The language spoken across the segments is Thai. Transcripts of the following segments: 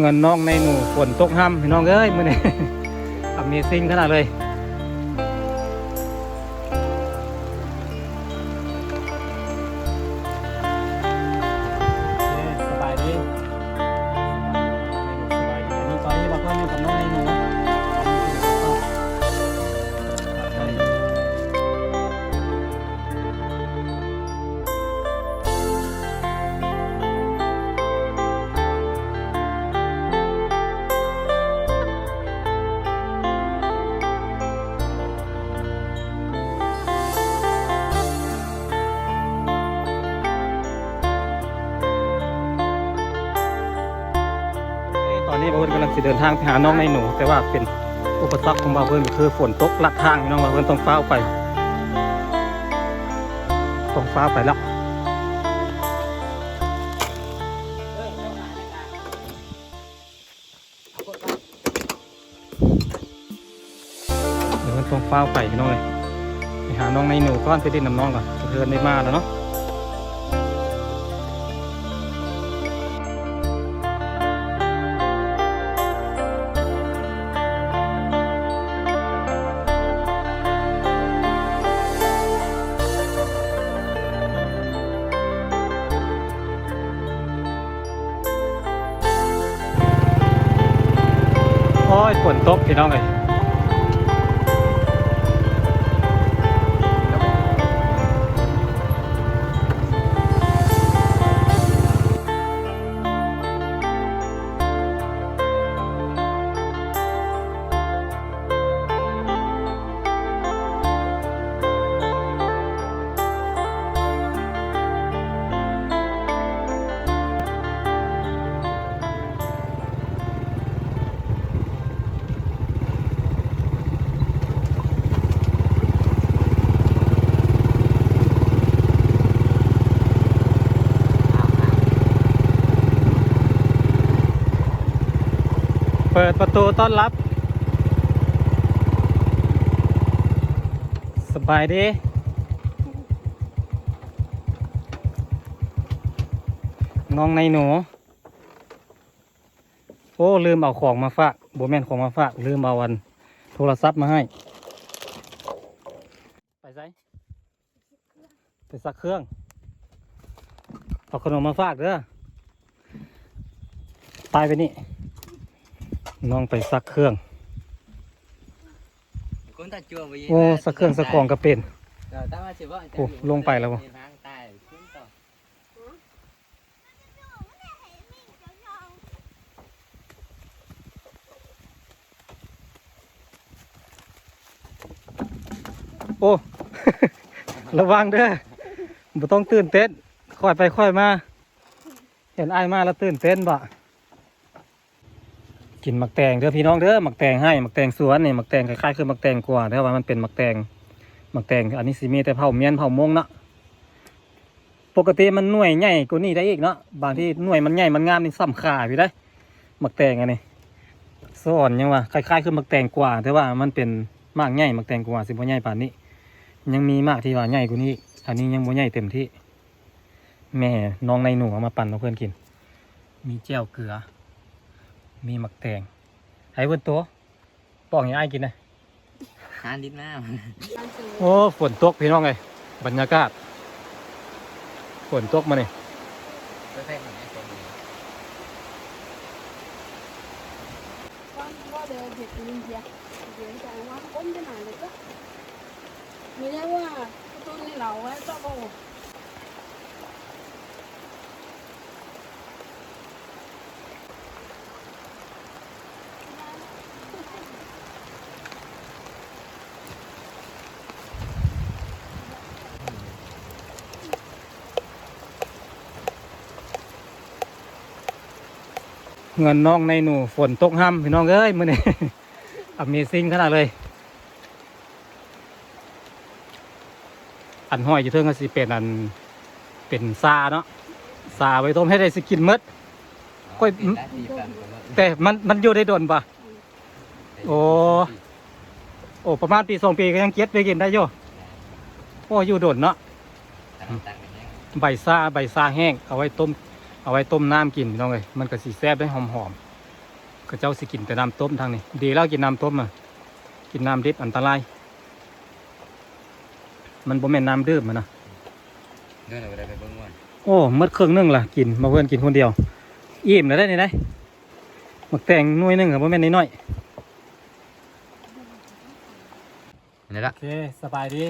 เงินน้องในหนูฝนตกห้ำพี่น้องเอ้ยมือนี้ Amazing ขนาดเลย นี้บาเพิ่นกำลังจะเดินทางไปหาน้องในหนู แต่ว่าเป็นอุปสรรคของบาเพิ่นคือฝนตกลัดทางน้องบาเพิ่นต้องฟ้าไปต้องฟ้าไปแล้วเดี๋ยวมันต้องฟ้าไปน้องเลยไปหาน้องในหนูก้อนไปดินน้ำน้องก่อนเพิ่อนได้มาแล้วเนาะ ยฝนตกพี่น้องเลย เปิดประตูต้อนรับ สบายดีน้องในหนู โอ้ ลืมเอาของมาฝากโบแมนของมาฝาก ลืมเอาวัน โทรศัพท์มาให้ ไปไสไปซักเครื่อง เอาขนมมาฝากเด้อตายไปนี่ น้องไปซักเครื่อง Cũng ta chua vì โอ้สักเครื่องสักของก็เป็น Rồi tao chỉ vợ Ủa, lông phải là không? tài cũng to โอ้ ระวังเด้อบ่ต้องตื่นเต้นค่อยไปค่อยมา เห็นไอ้ายมาแล้วตื่นเต้นบ่ กินหมักแตงเด้อพี่น้องเด้อหมักแตงให้หมักแตงสวนนี่หมักแตงคล้ายๆคือหมักแตงกว่าแต่ว่ามันเป็นหมักแตงหมักแตงอันนี้สิมีแต่เผาเมียนเผามงเนาะปกติมันหน่วยใหญ่กว่านี้ได้อีกเนาะบางที่หน่วยมันใหญ่มันงามนี่ซ้ำขาพี่ได้หมักแตงอันนี้สอนยังว่าคล้ายๆคือหมักแตงกว่า แต่ว่ามันเป็นมากใหญ่หมักแตงกว่าสิบ่ใหญ่ป่านนี้ ยังมีมากที่ว่าใหญ่กว่านี้ อันนี้ยังบ่ใหญ่เต็มที่ แม่น้องในหนูเอามาปั่นเพื่อนกิน มีแจ่วเกลือ มีหมักแตงไอ้เพื่อนตัวปอกอย่างไอ้ายกินนะ Ăn đi nào โอ้ฝนตกพี่น้องไงบรรยากาศฝนตกมาเนี่ย Tôi thấy mình hay còn ว่าเดี๋ยวเด็กอินเดียเดี๋ยวจะว่าก้นไปไหนเลยก็ไม่ได้ว่าต้นนี่เราไว้เจ้าก็ เงินน้องในหนูฝนตกห้ำพี่น้องเอ้ยมื่อนี้ Amazing ขนาดเลย อันห้อยอยู่เทิงก็สิเป็นอันเป็นซาเนาะซาไว้ต้มให้ได้สกินหมด Quay- Thì đã thì cần của nó แต่มันมันอยู่ได้โดนปะโอ้โอ้ประมาณปีสองปีก็ยังเก็บไปกินได้อยู่โอ้อยู่โดนเนาะ Tặng tặng cái nhé ใบซาใบซาแห้งเอาไว้ต้ม เอาไว้ต้มน้ำกินพี่น้องเลยมันก็สีแซ่บได้หอมหอมก็เจ้าสิกินแต่น้ำต้มทางนี้ ดีแล้วกินน้ำต้มอะกินน้ำดิบอันตราย มันบ่แม่นน้ำดื่มอะนะเดินไปได้ไปเบิ้งวันโอ้หมดเครื่องนึงล่ะกินมาเพื่อนกินคนเดียวอิ่มแล้วได้นี่ได้หมักแตงหน่วยหนึงกับบ่แม่นน้อยนี่ๆละโอเคสบายดี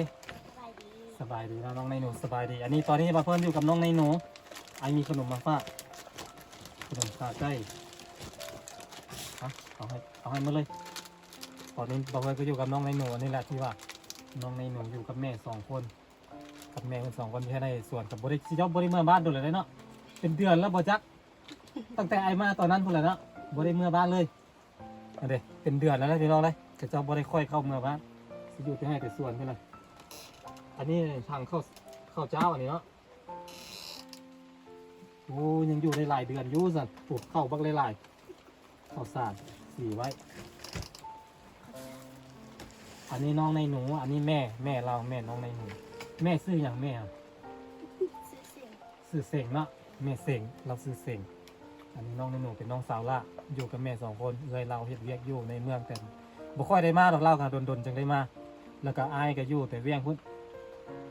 ไปดีสบายดีนะน้องในหนูสบายดี อันนี้ตอนนี้มาเพื่อนอยู่กับน้องในหนู ไอมีขนมมาฝากขนมตาใกล้เอาให้เอาให้หมาเลยตอนนี้บอกว่าก็อยู่กับน้องในหนูนี่แหละที่ว่า น้องในหนูอยู่กับแม่สองคน กับแม่คนสองคนที่ในส่วนกับบริสิเจ้าบริเมื่อบ้านดนเลยเนาะเป็นเดือนแล้วบอจัก ตั้งแต่ไอมาตอนนั้นพูดเลยเนาะบริเมื่อบ้านเลยอันเดเป็นเดือนแล้วนะพี่น้องเลยแต่เจ้าบริค่อยเข้าเมื่อบ้านสิอยู่ที่ให้แต่ส่วนพี่เลยอันนี้ทางเข้าเข้าเจ้าอันนี้เนาะ โอ้ยังอยู่ในหลายเดือนอยู่สัตว์ปลูกเข้าบักหลายๆข้าวสารสีไว้ อันนี้น้องในหนู อันนี้แม่แม่เราแม่น้องในหนู แม่ซื้ออย่างแม่อะซื้อเสียงซื้อเสงเนาะแม่เสงเราซื้อเสงอันนี้น้องในหนูเป็นน้องสาวละอยู่กับแม่สองคนเอ้ยเราเฮ็ดเวียกอยู่ในเมืองแต่บ่ค่อยได้มาดอกเล่ากันดนๆจังได้มา แล้วก็อายก็อยู่แต่เวียงพุ่น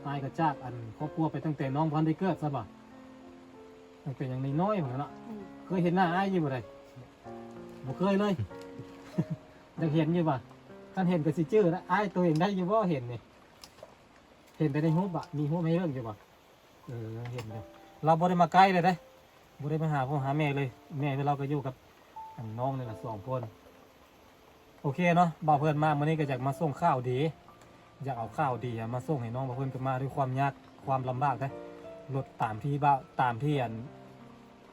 อายก็จากอันครอบครัวไปตั้งแต่น้องพันได้เกิดซะบ่ ตั้งแต่ยังน้อยๆเหมือนกันเนาะอืมเคยเห็นหน้าอายอยู่บ่ได้บ่เคยเลยอยากเห็นอยู่บ่ท่านเห็นก็สิจื้อนะอายตัวเองได้อยู่บ่เห็นนี่เห็นแต่ในรูปอะมีรูปให้เรื่องอยู่บ่เออเห็นอยู่เราบ่ได้มาใกล้เลยเด้บ่ได้มาหาพ่อหาแม่เลย แม่เราก็อยู่กับอันน้องนี่แหละสองคนโอเคเนาะบ่าวเพื่อนมาวันนี้ก็อยากมาส่งข้าวดี อยากเอาข้าวดีอะมาส่งให้น้องบ่าวเพื่อนก็มาด้วยความยากความลำบากนะ รถตามที่บ่าตามที่อัน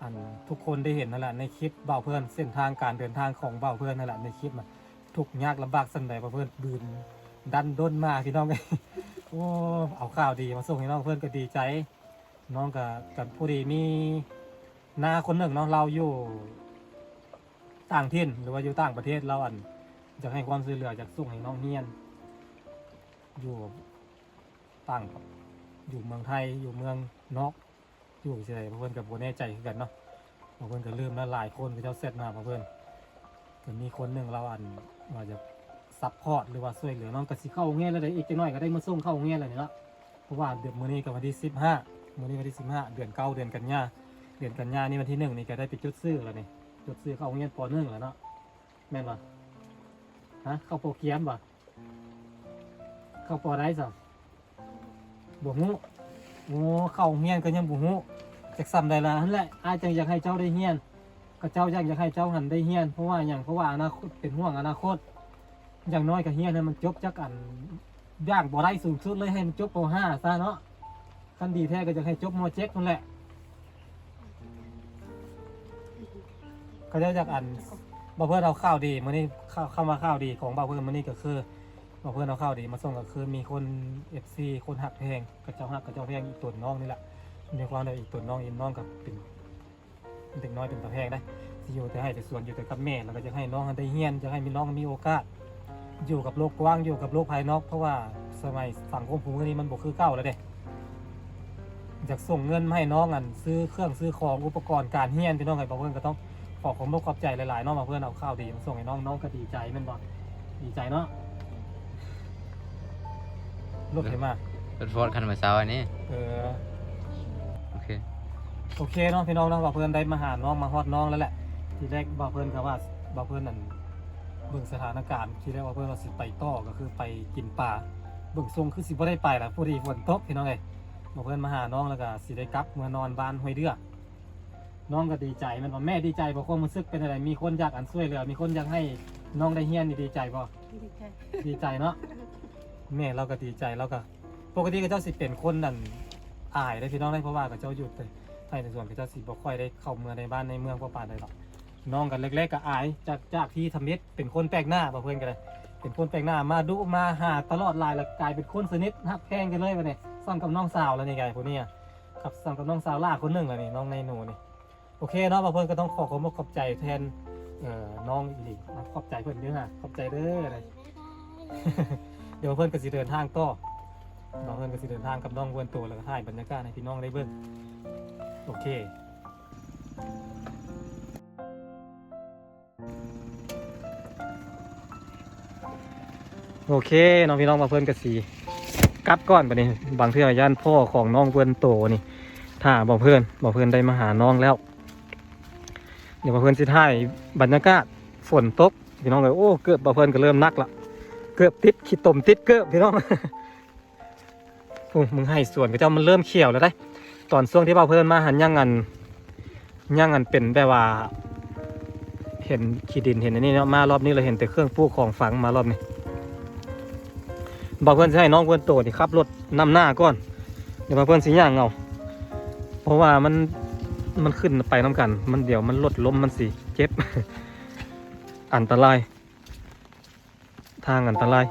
อันทุกคนได้เห็นนั่นแหละในคลิปเบาเพื่อนเส้นทางการเดินทางของเบาเพื่อนนั่นแหละในคลิปมันทุกยากลำบากสันใดเบาเพื่อนบืนดันด้นมาพี่น้องโอ้เอาข่าวดีมาส่งให้น้องเพื่อนก็ดีใจ น้องกับกับผู้ดีมีนาคนหนึ่งเนาะเราอยู่ต่างถิ่นหรือว่าอยู่ต่างประเทศเราอันจะให้ความช่วยเหลือจากส่งให้น้องเฮียน อยู่ต่าง อยู่เมืองไทยอยู่เมืองนอก อยู่เฉยเพื่อนกับโบแน่ใจคือกันเนาะเพื่อนก็ลืมแล้วหลายคนก็เจ้าเซตมาเพื่อนก็มีคนหนึ่งเราอันว่าจะซัพพอร์ตหรือว่าช่วยเหลือน้องกสิเข้าโรงเงี้ยแล้วเดี๋ยอีกจะน้อยก็ได้มาส่งเข้าโรงเงี้ยอะไรนี่ละเพราะว่าเดือนมื้อนี้กับวันที่สิบห้ามื้อนี้วันที่สิบห้าเดือนเก้าเดือนกันยาเดือนกันยานี่วันที่หนึ่งนี่ก็ได้ไปจุดซื้อแล้วนี่จุดซื้อเข้าโรงเงี้ยปหนึ่งแล้วเนาะแม่นปะฮะเข้าโปรเกียมปะเข้าปอได้สั บวกงูโอ้เข้าเงี้ยก็ยังบวกงูจากซ้ำใดละนั่นแหละอาจจะอยากให้เจ้าได้เฮียน ก็เจ้าอยากอยากให้เจ้าหันได้เฮียน เพราะว่าอย่างเพราะว่าอนาคตเป็นห่วงอนาคต อย่างน้อยก็เฮียนให้มันจบจากอันย่างบ่ได้สูงสุดเลยให้มันจบป .5 ซะเนาะคันดีแท้ก็จะให้จบม .7 นั่นแหละก็จะจากอันบ่าวเพื่อเอาข้าวดีมื้อนี้ข้าเข้ามาข้าวดีของบ่าวเพื่อมื้อนี้ก็คือ บ่เพื่อนเอาข้าวดีมาส่งก็คือมีคน FC คนหักแพงกระเจ้าหักกระเจ้าแพงอีกตัวน้องนี่แหละมีความเดียวอีกตัวน้องอีกน้องกับเป็นเด็กน้อยเป็นตาแพงได้ที่อยู่แต่ให้แต่ส่วนอยู่แต่กับแม่แล้วก็จะให้น้องได้เฮียนจะให้มีน้องมีโอกาส อยู่กับโลกกว้างอยู่กับโลกภายนอก เพราะว่าสมัยสังคมภูมินี้มันบ่คือเก่าแล้วเด้อยากส่งเงินมาให้น้องอันซื้อเครื่องซื้อของอุปกรณ์การเฮียนพี่น้องไงบอกเพื่อนก็ต้องขอขอบคุณขอบใจหลายๆน้องมาเพื่อนเอาข้าวดีมาส่งให้น้องน้องก็ดีใจแมันบอกดีใจเนาะ ลูกเห็นมารถฟอร์ดคันเมื่อเช้าอันนี้เออโอเคโอเคเนาะพี่น้องเนาะบ่าวเพื่อนได้มาหาน้องมาฮอดน้องแล้วแหละ ทีแรกบ่าวเพื่อนก็ว่าบ่าวเพื่อนนั่นเบิ่งสถานการณ์ทีแรกว่าเพื่อนว่าสิไปต่อก็คือไปกินปลาเบิ่งทรงคือสิบ่ได้ไปล่ะพอดีฝนตกพี่น้องเอ้ยบ่าวเพื่อนมาหาน้องแล้วก็สิได้กลับเมื่อนอนบ้านห้วยเดือน้องก็ดีใจแมันว่าแม่ดีใจบ่ความรู้สึกเป็นอะไรมีคนอยากอันช่วยเหลือมีคนอยากให้น้องได้เฮียนนี่ดีใจบ่ดีใจดีใจเนาะ แม่เราก็ดีใจเราก็ ปกติก็เจ้าสิเป็นคนนั่นอายได้พี่น้องได้เพราะว่ากับเจ้าอยู่แต่ไทยในส่วนกับเจ้าสิบ่ค่อยได้เข้าเมืองในบ้านในเมืองพวกป่านใดหรอกน้องกันเล็กๆก็อายจากจากที่ทำเน็ตเป็นคนแปลกหน้าบ่เพื่อนกันเลยเป็นคนแปลกหน้ามาดุมาหาตลอดลายแล้วกลายเป็นคนสนิทฮักแพงกันเลยวันนี้ซ้ำกับน้องสาวแล้วนี่ไงพวกนี้ยครับซ้ำกับน้องสาวล่าคนหนึ่งแล้วนี่น้องในหนูนี่โอเคเนาะบ่เพื่อนก็ต้องขอขอบขอบใจแทนเอ่อน้องอีหลีขอบใจเพื่อนเด้อฮะขอบใจเด้ออะไร เดี๋ยวเพื่อนก็สิเดินทางต่อน้องเพื่อนก็สิเดินทางกับน้องเวนตัวแล้วก็ถ่ายบรรยากาศให้พี่น้องได้เบิ่งโอเคโอเคน้องพี่น้องมาเพื่อนกสีกลับก่อนบัดนี่บางเทื่อย่านพ่อของน้องเพื่อนโตนี่ถ้าบอกเพื่อนบอกเพื่อนได้มาหาน้องแล้ว เดี๋ยวบอกเพื่อนสิท่ายบรรยากาศฝนตกพี่น้องเลยโอ้เกิดบอกเพื่อนก็เริ่มนักละ กือบติดขี้ตมติดเกือบพี่น้องโอ้มึงให้ส่วนก็เจ้ามันเริ่มเขียวแล้วได้ ตอนช่วงที่บอกเพื่อนมาหันย่างงันย่างงันเป็นแบบว่า เห็นขี้ดินเห็นอันนี้เนาะมารอบนี้เราเห็นแต่เครื่องปลูกของฝังมารอบนี้บอกเพื่อนสิให้น้องเพื่อนโตนี่ขับรถนำหน้าก่อน เดี๋ยวมาเพื่อนสิย่างเอาเพราะว่ามันมันขึ้นไปน้ำกัน มันเดี๋ยวมันลดล้มมันสิเจ็บ อันตราย ทางอันตราย